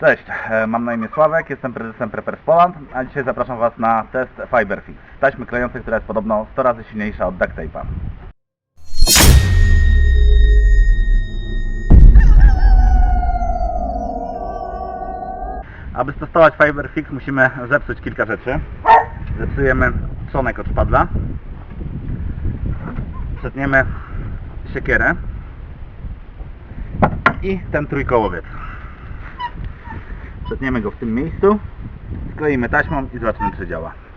Cześć, e, mam na imię Sławek, jestem prezesem Preppers Poland, a dzisiaj zapraszam Was na test Fiberfix, taśmy klejącej, która jest podobno 100 razy silniejsza od duct tape'a. Aby stosować Fiberfix musimy zepsuć kilka rzeczy. Zepsujemy trzonek od szpadla, przetniemy siekierę i ten trójkołowiec. Przetniemy go w tym miejscu, skleimy taśmą i zobaczymy czy działa.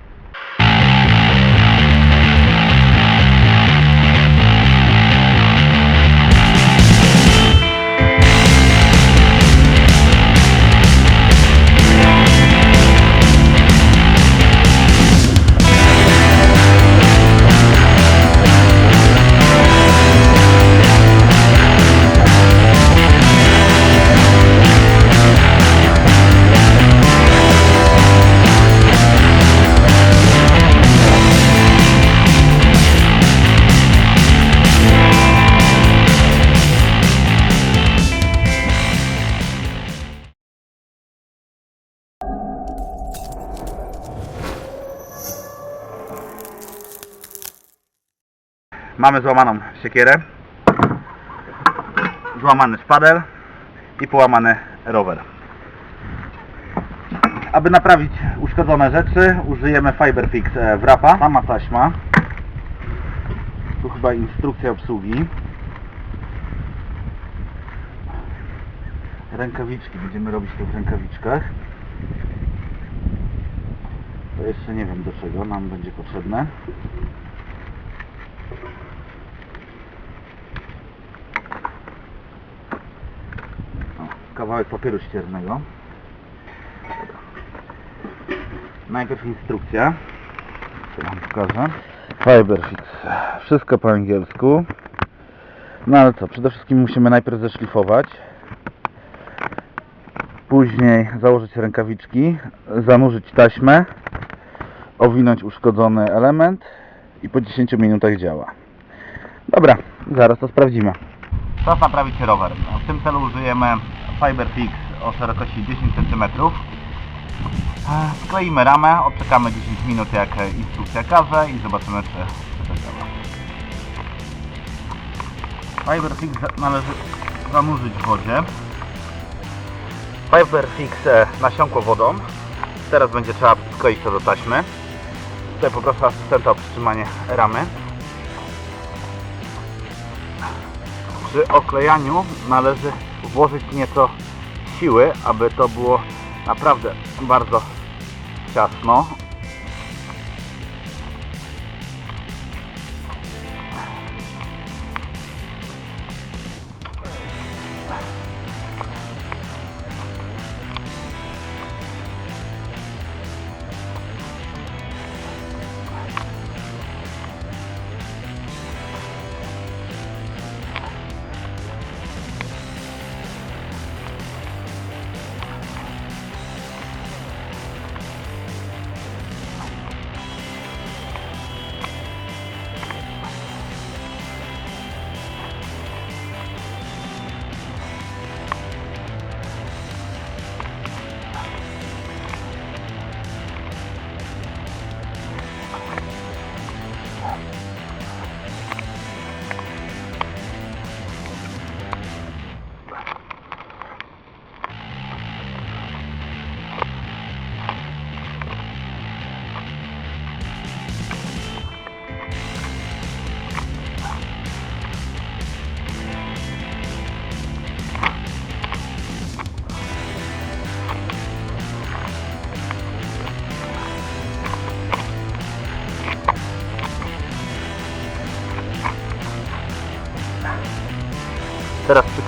Mamy złamaną siekierę, złamany szpadel i połamany rower. Aby naprawić uszkodzone rzeczy użyjemy Fiberfix e, wrapa, sama taśma. Tu chyba instrukcja obsługi. Rękawiczki, będziemy robić to w rękawiczkach. To jeszcze nie wiem do czego nam będzie potrzebne. O, kawałek papieru ściernego. Najpierw instrukcja. Co wam pokażę. Fiberfix. Wszystko po angielsku. No ale co, przede wszystkim musimy najpierw zeszlifować. Później założyć rękawiczki, zanurzyć taśmę, owinąć uszkodzony element i po 10 minutach działa. Dobra, zaraz to sprawdzimy. Czas naprawić rower. W tym celu użyjemy Fiberfix o szerokości 10 cm. Skleimy ramę, odczekamy 10 minut jak instrukcja każe i zobaczymy czy, czy to działa. Fiberfix należy zanurzyć w wodzie. Fiberfix e, nasiąkło wodą. Teraz będzie trzeba skleić to do taśmy. Tutaj poproszę asystenta o przytrzymanie ramy. Przy oklejaniu należy włożyć nieco siły, aby to było naprawdę bardzo ciasno.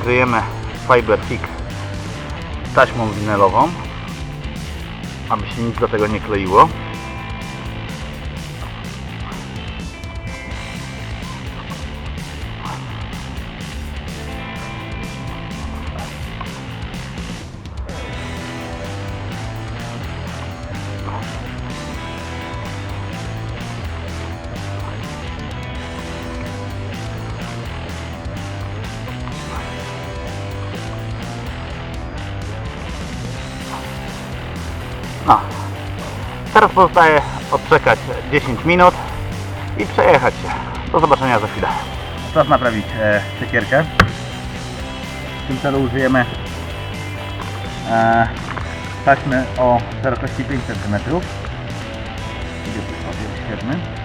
Teraz przykryjemy Fiberfix taśmą winylową, aby się nic do tego nie kleiło. Teraz pozostaje odczekać 10 minut i przejechać się. Do zobaczenia za chwilę. Czas naprawić e, siekierkę. W tym celu użyjemy e, taśmy o szerokości 5 cm. Gdzie tu jest 7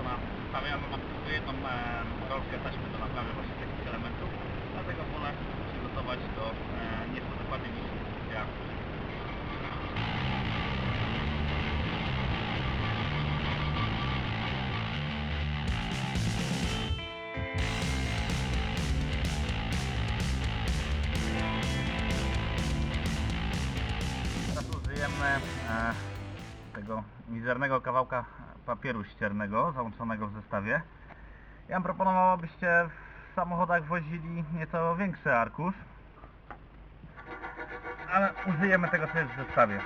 w zestawie, ale ma tylko jedną e, rolkę taśmy do naprawy właśnie takich elementów. Dlatego wolę przygotować to e, nieco dokładniej niż instrukcja. Teraz użyjemy e, tego mizernego kawałka papieru ściernego załączonego w zestawie. Ja bym proponował, abyście w samochodach wozili nieco większy arkusz, ale użyjemy tego, co jest w zestawie.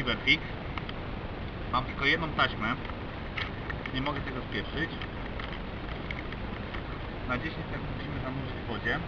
Fiberfix. Mam tylko jedną taśmę, nie mogę tego spieszyć. Na 10 sekund musimy zanurzyć w wodzie.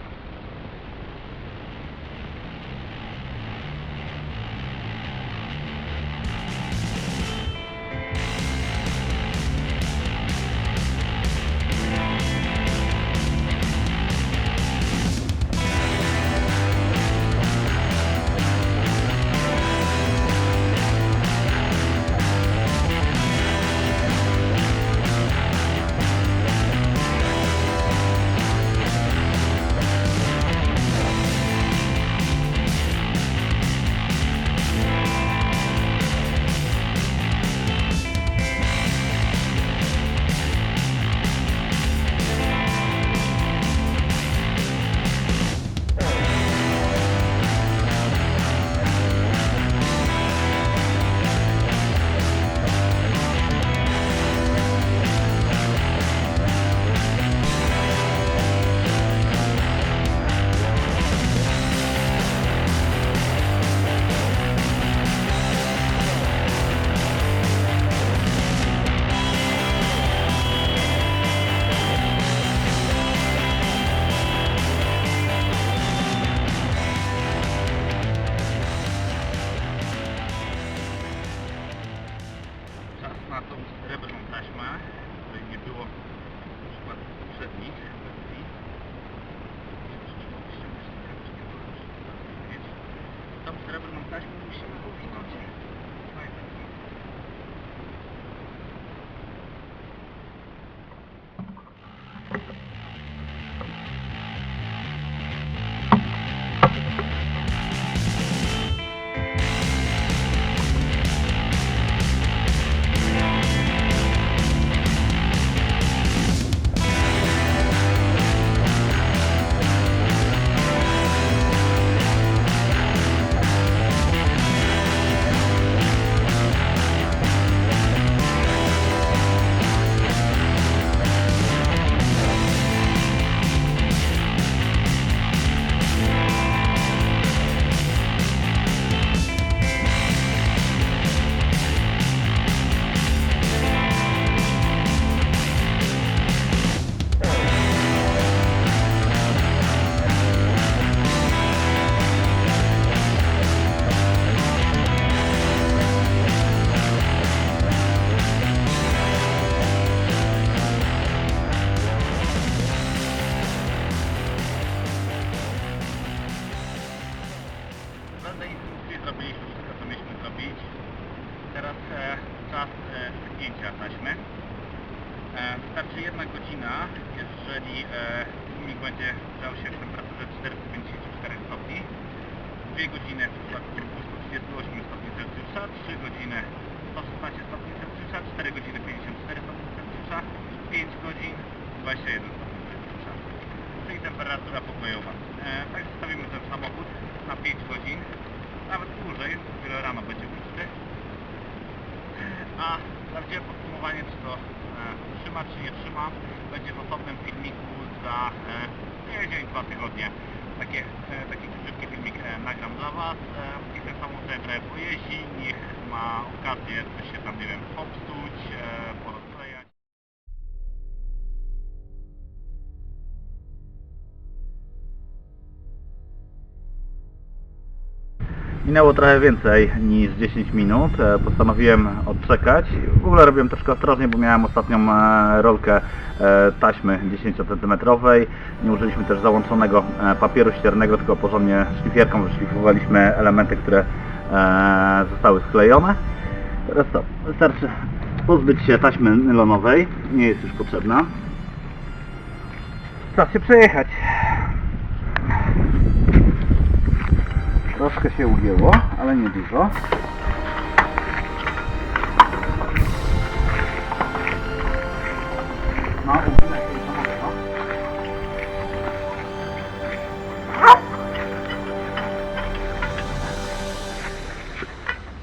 Tą srebrną taśmą musimy uwinąć. Majtki. Styknięcia taśmy. E, wystarczy jedna godzina, jeżeli e, tłumik będzie grzał się w temperaturze 454 stopni. Dwie godziny w przypadku 238 stopni Celsjusza, 3 godziny 116 stopni Celsjusza, 4 godziny 54 stopni Celsjusza, 5 godzin 21 stopni Celsjusza. Czyli temperatura pokojowa. E, tak zostawimy ten samochód na 5 godzin, nawet dłużej, dopiero rano będzie pusty. A prawdziwe podsumowanie, czy to e, trzyma, czy nie trzyma, będzie w osobnym filmiku za e, tydzień, dwa tygodnie. Takie, e, taki krótki filmik e, nagram dla Was. E, i ten samochód trochę pojeździ, niech ma okazję coś się tam, nie wiem, popsuć, Minęło trochę więcej niż 10 minut. E, Postanowiłem odczekać. W ogóle robiłem troszkę ostrożnie, bo miałem ostatnią e, rolkę e, taśmy 10 cm. Nie użyliśmy też załączonego papieru ściernego, tylko porządnie szlifierką wyszlifowaliśmy elementy, które zostały sklejone. Teraz to, wystarczy pozbyć się taśmy nylonowej. Nie jest już potrzebna. Czas się przejechać. Troszkę się ugięło, ale nie dużo. No.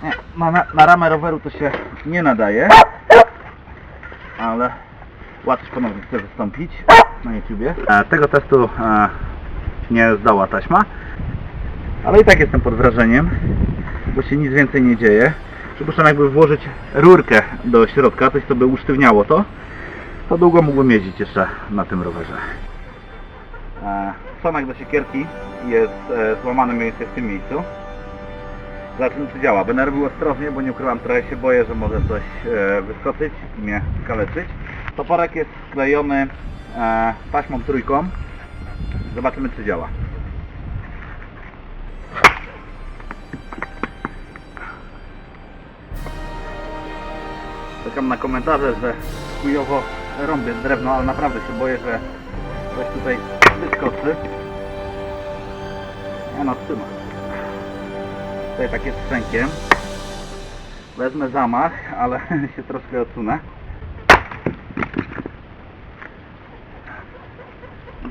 Nie, na, na, ramę roweru to się nie nadaje. Ale łatwo ponownie chcę wystąpić na YouTubie. Tego testu nie zdała taśma. Ale i tak jestem pod wrażeniem, bo się nic więcej nie dzieje. Przypuszczam, jakby włożyć rurkę do środka, coś co by usztywniało to, to długo mógłbym jeździć jeszcze na tym rowerze. E, Sonak do siekierki jest e, złamany mniej więcej w tym miejscu. Zobaczymy czy działa. Będę robił ostrożnie, bo nie ukrywam, trochę się boję, że może coś e, wyskoczyć i mnie skaleczyć. Toporek jest sklejony e, taśmą trójką. Zobaczymy czy działa. Czekam na komentarze, że chujowo rąbię drewno, ale naprawdę się boję, że coś tutaj wyskoczy. Nie no, trzyma. Tutaj takie strzękiem. Wezmę zamach, ale się troszkę odsunę.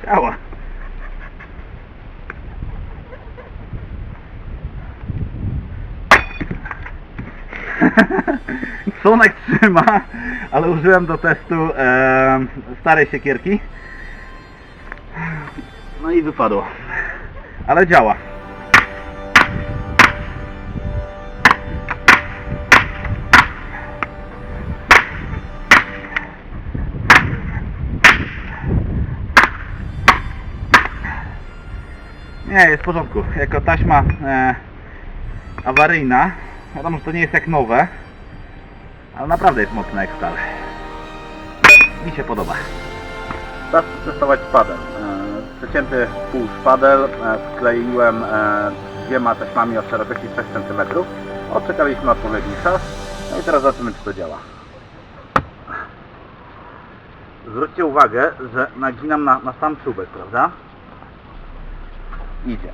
Działa. Sonek trzyma, ale użyłem do testu e, starej siekierki. No i wypadło. Ale działa. Nie, jest w porządku. Jako taśma e, awaryjna. Wiadomo, że to nie jest jak nowe. Ale naprawdę jest mocne jak stal. Mi się podoba. Czas testować szpadel. E, Przecięty pół szpadel. E, Skleiłem e, dwiema taśmami o szerokości 3 cm. Odczekaliśmy odpowiedni czas. No i teraz zobaczymy, czy to działa. Zwróćcie uwagę, że naginam na, na sam czubek, prawda? Idzie.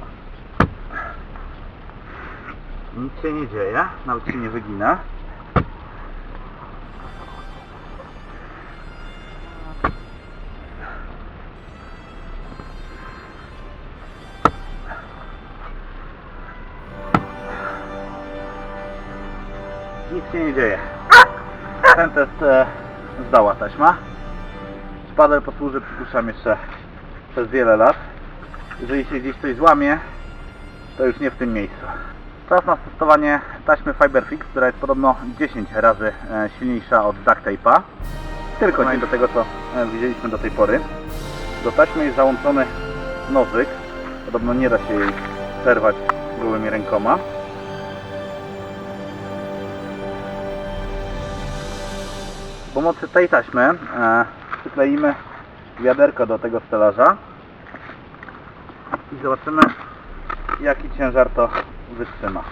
Nic się nie dzieje, nawet się nie wygina. Nic się nie dzieje. Ten test e, zdała taśma. Szpadel posłuży, przypuszczam, jeszcze przez wiele lat. Jeżeli się gdzieś coś złamie, to już nie w tym miejscu. Czas na stosowanie taśmy Fiberfix, która jest podobno 10 razy e, silniejsza od duct tape'a. Tylko nie do tego, co e, widzieliśmy do tej pory. Do taśmy jest załączony nożyk. Podobno nie da się jej przerwać gołymi rękoma. Pomocy tej taśmy e, przykleimy wiaderko do tego stelaża i zobaczymy jaki ciężar to wytrzyma.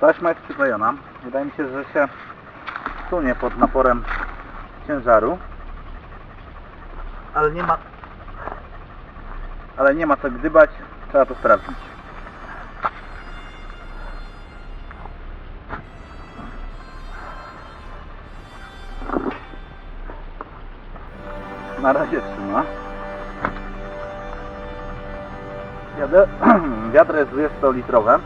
Taśma jest przyklejona. Wydaje mi się, że się sunie pod naporem ciężaru. Ale nie ma ale nie ma co gdybać, trzeba to sprawdzić. Na razie trzyma. Wiadro jest 20-litrowe.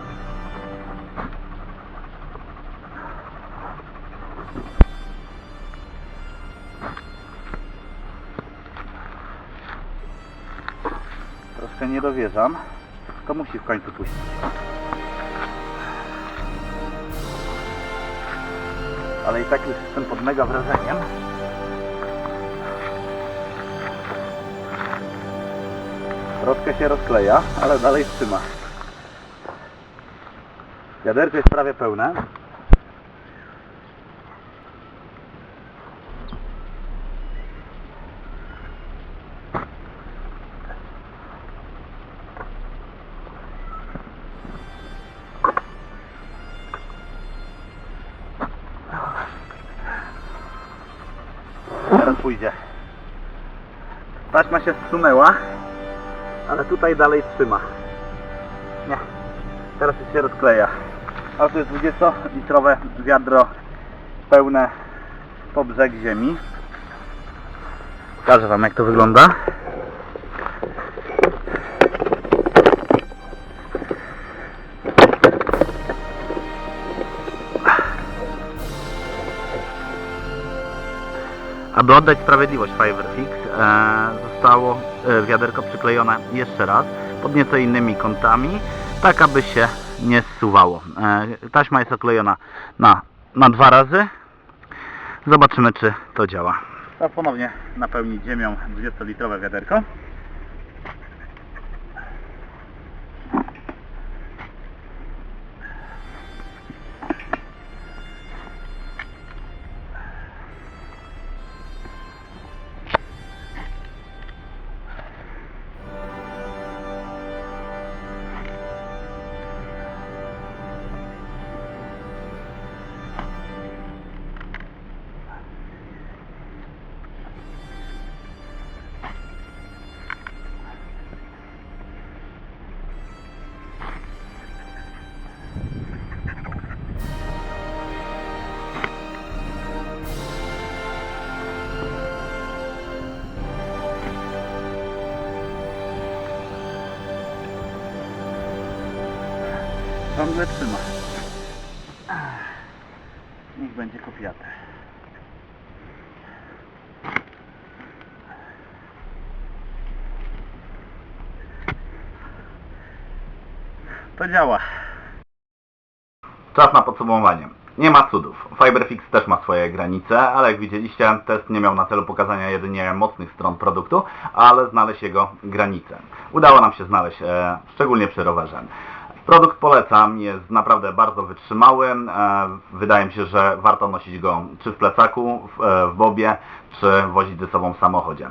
Dowierzam. To musi w końcu puścić. Ale i tak już jestem pod mega wrażeniem. Troszkę się rozkleja, ale dalej trzyma. Wiaderko jest prawie pełne. Teraz pójdzie. Taśma się zsunęła, ale tutaj dalej trzyma. Nie. Teraz już się rozkleja. A to jest 20-litrowe wiadro pełne po brzeg ziemi. Pokażę Wam jak to wygląda. Aby oddać sprawiedliwość Fiverfix, e, zostało e, wiaderko przyklejone jeszcze raz pod nieco innymi kątami, tak aby się nie zsuwało. E, taśma jest oklejona na, na dwa razy. Zobaczymy, czy to działa. Teraz ponownie napełnić ziemią 20-litrowe wiaderko. To działa. Czas na podsumowanie. Nie ma cudów. Fiberfix też ma swoje granice, ale jak widzieliście, test nie miał na celu pokazania jedynie mocnych stron produktu, ale znaleźć jego granice. Udało nam się znaleźć, e, szczególnie przy rowerze. Produkt polecam, jest naprawdę bardzo wytrzymały. E, wydaje mi się, że warto nosić go czy w plecaku, w, e, w bobie, czy wozić ze sobą w samochodzie.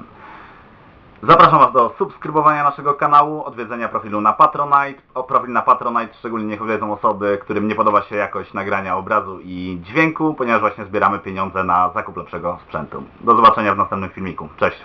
Zapraszam Was do subskrybowania naszego kanału, odwiedzenia profilu na Patronite. O profil na Patronite szczególnie niech wiedzą osoby, którym nie podoba się jakość nagrania obrazu i dźwięku, ponieważ właśnie zbieramy pieniądze na zakup lepszego sprzętu. Do zobaczenia w następnym filmiku. Cześć!